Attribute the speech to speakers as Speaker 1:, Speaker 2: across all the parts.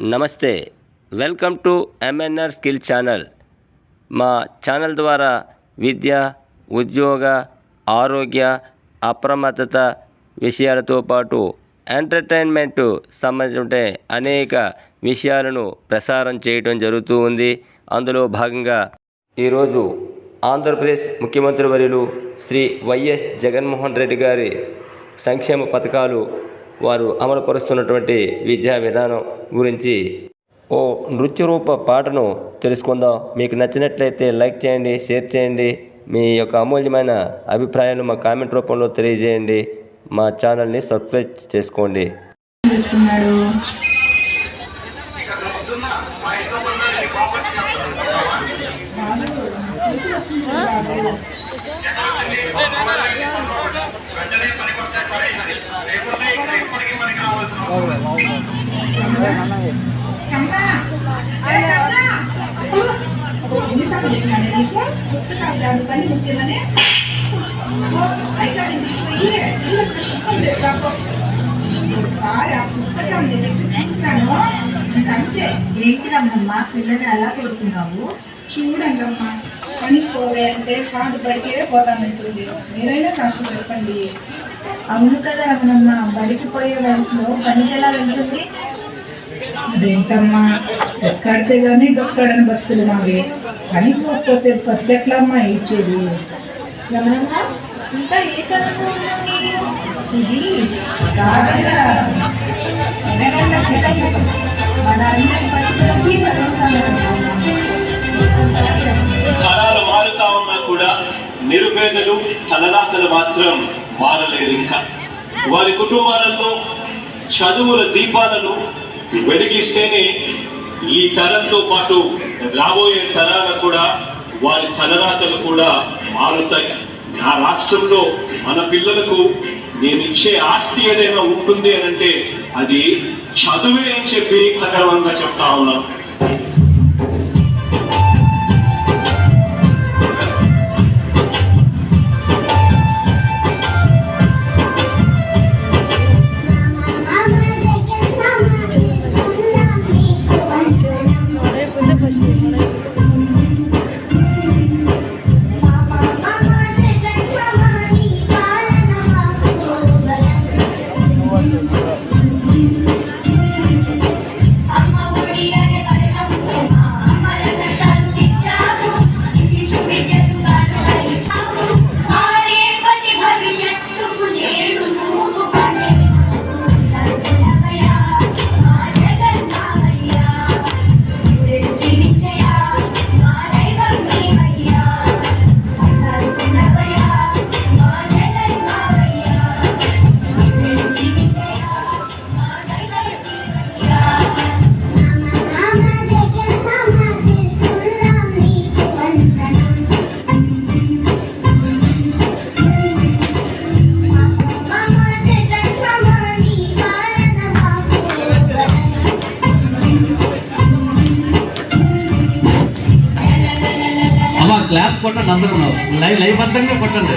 Speaker 1: నమస్తే. Welcome to MNR skill channel మా channel ద్వారా విద్య ఉద్యోగ ఆరోగ్య అప్రమత్తత విషయాలతో పాటు ఎంటర్టైన్మెంట్ సంబంధించిన అనేక విషయాలను ప్రసారం చేయడం జరుగుతూ ఉంది. అందులో భాగంగా ఈరోజు ఆంధ్రప్రదేశ్ ముఖ్యమంత్రి వర్యులు శ్రీ వైఎస్ జగన్మోహన్ రెడ్డి గారి సంక్షేమ పథకాలు వారు అమలుపరుస్తున్నటువంటి విద్యా విధానం గురించి ఓ నృత్య రూప పాటను తెలుసుకుందాం. మీకు నచ్చినట్లయితే లైక్ చేయండి షేర్ చేయండి. మీ యొక్క అమూల్యమైన అభిప్రాయాలు మా కామెంట్ రూపంలో తెలియజేయండి. మా ఛానల్ని సబ్స్క్రైబ్ చేసుకోండి.
Speaker 2: ముఖ్యమని ఒకసారి ఆ పుస్తకం చూస్తాను అంతే
Speaker 3: ఏంటిదమ్మా పిల్లని అలా కొడుతున్నావు?
Speaker 2: చూడండి అమ్మా పనికి పోవే అంటే కాదు బడికే పోతానంటుంది మీరైనా కాస్త చెప్పండి.
Speaker 3: అవును కదా రమణమ్మ బడికి పోయే వయసులో పనికి ఎలా వెళ్తుంది?
Speaker 2: అదేంటమ్మా ఎక్కడితే కానీ డొక్కడని భక్తులు మావి. పనికి పోకపోతే బతికెట్లమ్మా ఇచ్చేది?
Speaker 3: రమణమ్మ ఇంకా ఏ తరంలో?
Speaker 2: ఇది
Speaker 3: మన అందరి పరిస్థితులకి
Speaker 4: తరాలు నిరుపేదలు తలరాతలు మాత్రం మారలేరు ఇంకా. వారి కుటుంబాలలో చదువుల దీపాలను వెలిగిస్తేనే ఈ తరంతో పాటు రాబోయే తరాలు కూడా వారి తలరాతలు కూడా మారుతాయి. నా రాష్ట్రంలో మన పిల్లలకు నేను ఇచ్చే ఆస్తి ఏదైనా ఉంటుంది అని అంటే అది చదువే అని చెప్పి సగర్వంగా చెప్తా ఉన్నాను.
Speaker 5: క్లాప్స్ క్లాస్ కొట్టండి అందరూ. లైవ్ లైవ్ బద్దంగా కొట్టండి.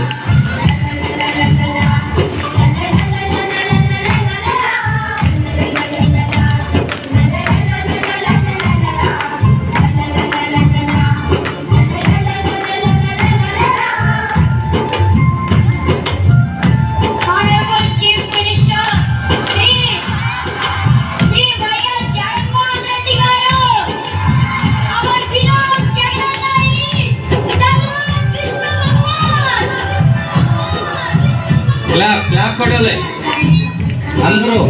Speaker 5: క్లాప్ క్లాప్ కొట్టాలి. అందరూ.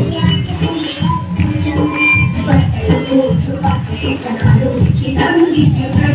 Speaker 6: ప్రభుత్వం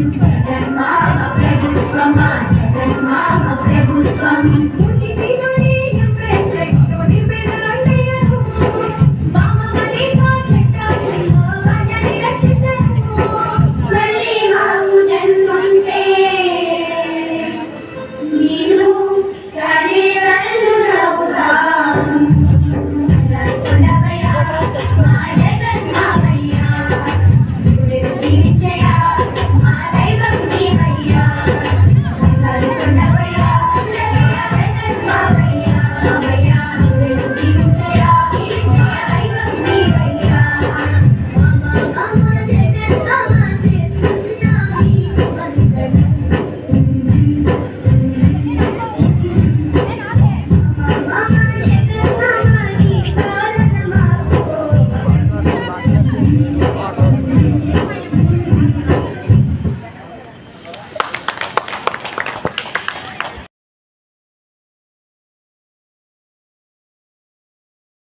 Speaker 6: Thank you.